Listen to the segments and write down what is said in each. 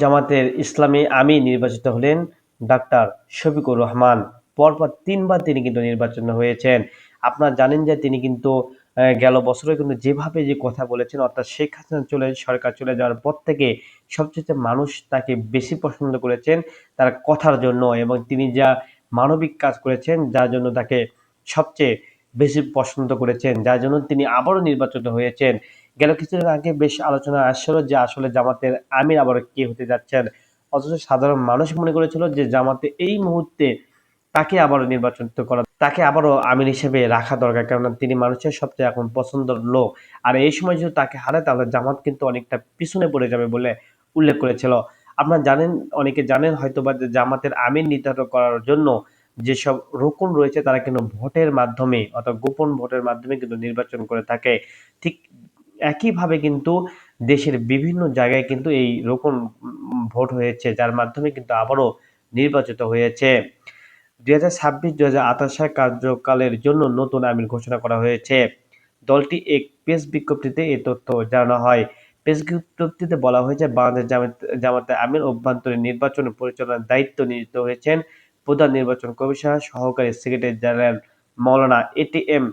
জামাতের ইসলামী আমি নির্বাচিত হলেন ডাক্তার শফিকুর রহমান। পরপর তিনবার তিনি কিন্তু নির্বাচন হয়েছেন। আপনারা জানেন যে তিনি কিন্তু গেল বছরে কিন্তু যেভাবে যে কথা বলেছেন, অর্থাৎ শেখ হাসিনা চলে, সরকার চলে যাওয়ার পর থেকে সবচেয়ে মানুষ তাকে বেশি পছন্দ করেছেন তার কথার জন্য এবং তিনি যা মানবিক কাজ করেছেন, যার জন্য তাকে সবচেয়ে বেশি পছন্দ করেছেন, যার জন্য তিনি আবারও নির্বাচিত হয়েছেন। গেল কিছুদিন আগে বেশ আলোচনা আসছিল যে আসলে জামাতের আমির আবার কে হতে যাচ্ছেন। অথচ সাধারণ মানুষ মনে করেছিল যে জামাতে এই মুহূর্তে তাকে আবারও নির্বাচিত করা, তাকে আবারও আমির হিসেবে রাখা দরকার, কেননা তিনি মানুষের সবচেয়ে এখন পছন্দের লোক। আর এই সময় যদি তাকে হারায়, তাহলে জামাত কিন্তু অনেকটা পিছনে পড়ে যাবে বলে উল্লেখ করেছিল। আপনারা জানেন, অনেকে জানেন হয়তোবা যে জামাতের আমির নির্ধারণ করার জন্য যেসব রোকন রয়েছে, তারা কিন্তু ভোটের মাধ্যমে অর্থাৎ গোপন ভোটের মাধ্যমে কিন্তু নির্বাচন করে থাকে। ঠিক একইভাবে কিন্তু দেশের বিভিন্ন জায়গায় কিন্তু এই রোকন ভোট হয়েছে, যার মাধ্যমে কিন্তু আবারও নির্বাচিত হয়েছে। দুই হাজার ছাব্বিশ, দুই হাজার আঠাশ কার্যকালের জন্য নতুন আমির ঘোষণা করা হয়েছে। দলটি এক প্রেস বিজ্ঞপ্তিতে এই তথ্য জানানো হয়। প্রেস বিজ্ঞপ্তিতে বলা হয়েছে, বাংলাদেশ জামাত, জামাতে আমির অভ্যন্তরীণ নির্বাচন পরিচালনার দায়িত্ব নিয়োজিত হয়েছেন। প্রধান নির্বাচন কমিশনার, সহকারী secretary general Maulana ATM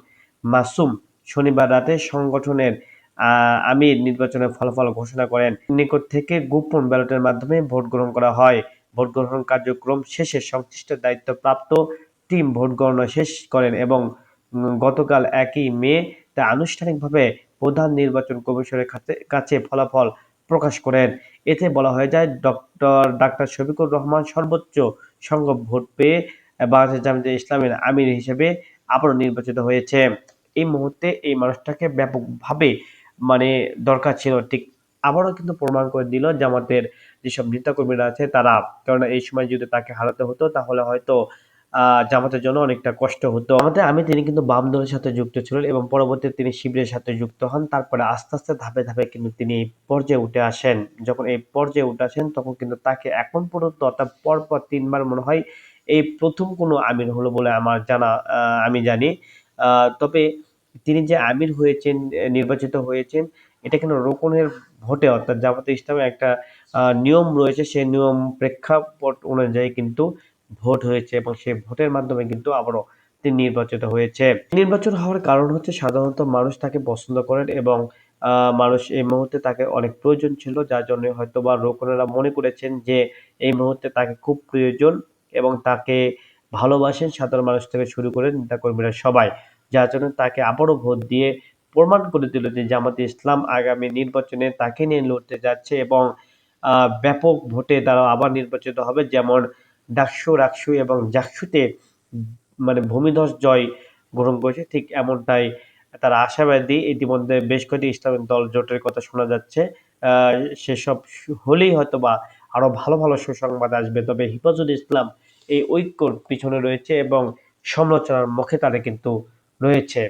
Masum শনিবার রাতে সংগঠনের আমির নির্বাচনের ফলাফল ঘোষণা করেন। নিকট থেকে গোপন ব্যালটের মাধ্যমে ভোট গ্রহণ করা হয়। ভোট গ্রহণ কার্যক্রম শেষে সংশ্লিষ্ট দায়িত্বপ্রাপ্ত টিম ভোট গণনা শেষ করেন এবং গতকাল একই মে তা আনুষ্ঠানিকভাবে প্রধান নির্বাচন কমিশনের কাছে ফলাফল প্রকাশ করেন। এতে বলা হয়ে যায়, ডক্টর ডাক্তার শফিকুর রহমান সর্বোচ্চ সংখ্যক ভোট পেয়ে বাংলাদেশ জামাতে ইসলামের আমির হিসেবে আবারও নির্বাচিত হয়েছে। এই মুহূর্তে এই মানুষটাকে ব্যাপকভাবে মানে দরকার ছিল। ঠিক আবারও কিন্তু প্রমাণ করে দিল জামাতের যেসব নেতাকর্মীরা আছে তারা। কেননা এই সময় যদি তাকে হারাতে হতো তাহলে হয়তো জামাতের জন্য অনেকটা কষ্ট হতো। আমাদের, আমি, তিনি কিন্তু বাম দলের সাথে যুক্ত ছিলেন এবং পরবর্তীতে তিনি শিবিরের সাথে যুক্ত হন। তারপরে আস্তে আস্তে ধাপে ধাপে কিন্তু তিনি এই পর্যায়ে উঠে আসেন। যখন এই পর্যায়ে উঠে আসেন, তখন কিন্তু তাকে এখন পর্যন্ত অর্থাৎ পরপর তিনবার মনে হয় এই প্রথম কোনো আমির হলো বলে আমার জানা আমি জানি। তবে তিনি যে আমির হয়েছেন, নির্বাচিত হয়েছেন, এটা কিন্তু রোকনের ভোটে অর্থাৎ জামাতে ইসলামের একটা নিয়ম রয়েছে। সেই নিয়ম প্রেক্ষাপট অনুযায়ী কিন্তু ভোট হয়েছে এবং সেই ভোটের মাধ্যমে কিন্তু আবারও তিনি নির্বাচিত হয়েছে। নির্বাচন হওয়ার কারণ হচ্ছে সাধারণত মানুষ তাকে পছন্দ করেন এবং মানুষ এই মুহূর্তে তাকে অনেক প্রয়োজন ছিল, যার জন্য হয়তো বা রোকনেরা মনে করেছেন যে এই মুহূর্তে তাকে খুব প্রয়োজন এবং তাকে ভালোবাসেন সাধারণ মানুষ থেকে শুরু করে নেতাকর্মীরা সবাই। যার জন্য তাকে আবারও ভোট দিয়ে প্রমাণ করে দিল যে জামাতে ইসলাম আগামী নির্বাচনে তাকে নিয়ে লড়তে যাচ্ছে এবং ব্যাপক ভোটে তারা আবার নির্বাচিত হবে। যেমন ডাকসু রাকসু এবং জাকসুতে মানে ভূমিধস জয় গ্রহণ করেছে। ঠিক এমনটাই তারা আশাবাদী। ইতিমধ্যে বেশ কয়েকটি ইসলামিক দল জোটের কথা শোনা যাচ্ছে। সেসব হলেই হয়তো বা আরও ভালো ভালো সুসংবাদ আসবে। তবে হিফাজুল ইসলাম এই ঐক্যর পিছনে রয়েছে এবং সমালোচনার মুখে তারা কিন্তু রয়েছে।